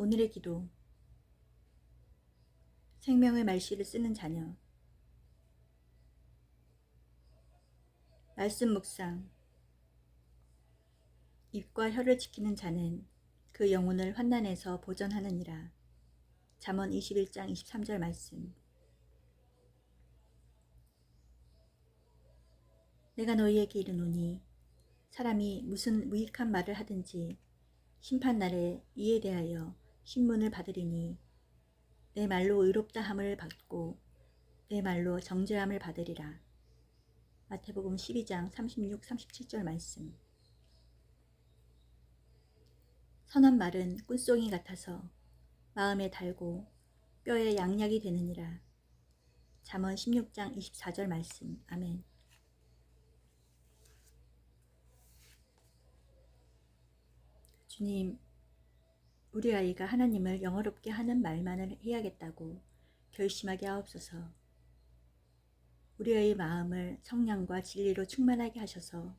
오늘의 기도. 생명의 말씨를 쓰는 자녀. 말씀 묵상. 입과 혀를 지키는 자는 그 영혼을 환난에서 보전하느니라. 잠언 21장 23절 말씀. 내가 너희에게 이르노니 사람이 무슨 무익한 말을 하든지 심판날에 이에 대하여 신문을 받으리니 내 말로 의롭다함을 받고 내 말로 정죄함을 받으리라. 마태복음 12장 36, 37절 말씀 선한 말은 꿀송이 같아서 마음에 달고 뼈에 양약이 되느니라. 잠언 16장 24절 말씀. 아멘. 주님, 우리 아이가 하나님을 영어롭게 하는 말만을 해야겠다고 결심하게 하옵소서. 우리 아이의 마음을 성량과 진리로 충만하게 하셔서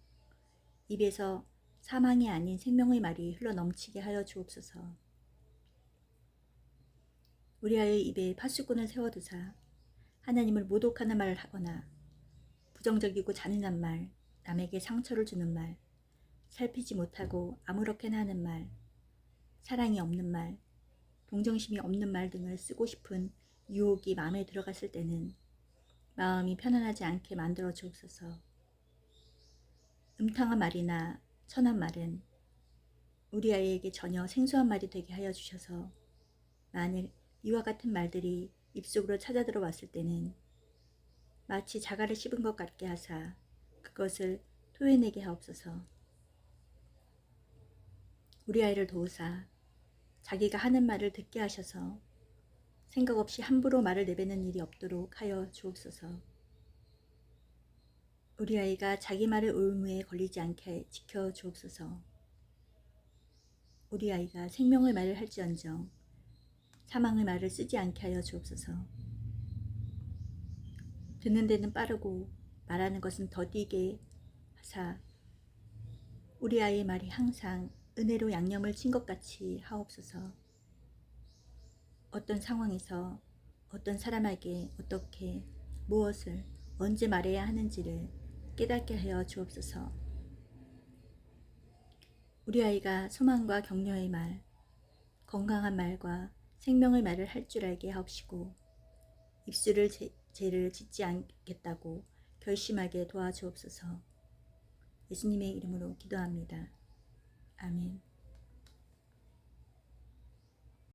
입에서 사망이 아닌 생명의 말이 흘러 넘치게 하여 주옵소서. 우리 아이의 입에 파수꾼을 세워두사 하나님을 모독하는 말을 하거나 부정적이고 잔인한 말, 남에게 상처를 주는 말, 살피지 못하고 아무렇게나 하는 말, 사랑이 없는 말, 동정심이 없는 말 등을 쓰고 싶은 유혹이 마음에 들어갔을 때는 마음이 편안하지 않게 만들어 주옵소서. 음탕한 말이나 천한 말은 우리 아이에게 전혀 생소한 말이 되게 하여 주셔서 만일 이와 같은 말들이 입속으로 찾아 들어왔을 때는 마치 자갈을 씹은 것 같게 하사 그것을 토해내게 하옵소서. 우리 아이를 도우사 자기가 하는 말을 듣게 하셔서 생각 없이 함부로 말을 내뱉는 일이 없도록 하여 주옵소서. 우리 아이가 자기 말의 올무에 걸리지 않게 지켜 주옵소서. 우리 아이가 생명의 말을 할지언정 사망의 말을 쓰지 않게 하여 주옵소서. 듣는 데는 빠르고 말하는 것은 더디게 하사 우리 아이의 말이 항상 은혜로 양념을 친 것 같이 하옵소서. 어떤 상황에서 어떤 사람에게 어떻게 무엇을 언제 말해야 하는지를 깨닫게 하여 주옵소서. 우리 아이가 소망과 격려의 말, 건강한 말과 생명의 말을 할 줄 알게 하옵시고 입술을 제, 죄를 짓지 않겠다고 결심하게 도와주옵소서. 예수님의 이름으로 기도합니다. 아멘.